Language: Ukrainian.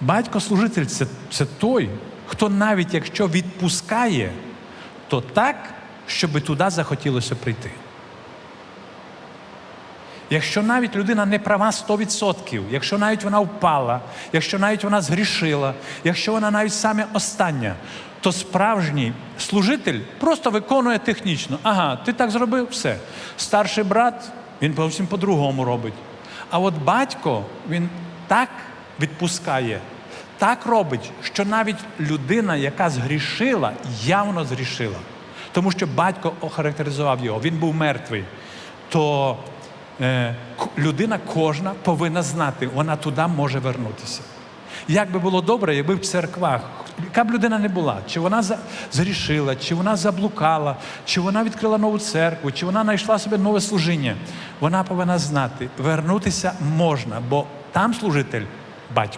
Батько-служитель це, це той, хто навіть якщо відпускає, то так, щоб туди захотілося прийти. Якщо навіть людина не права 100%, якщо навіть вона впала, якщо навіть вона згрішила, якщо вона навіть саме остання, то справжній служитель просто виконує технічно. Ага, ти так зробив, все. Старший брат, він зовсім по-другому робить. А от батько, він так відпускає, так робить, що навіть людина, яка згрішила, явно згрішила. Тому що батько охарактеризував його, він був мертвий. То е, людина кожна повинна знати, вона туди може вернутися. Як би було добре, якби в церквах, яка б людина не була, чи вона згрішила, чи вона заблукала, чи вона відкрила нову церкву, чи вона знайшла собі нове служіння, вона повинна знати, вернутися можна, бо там служитель батько.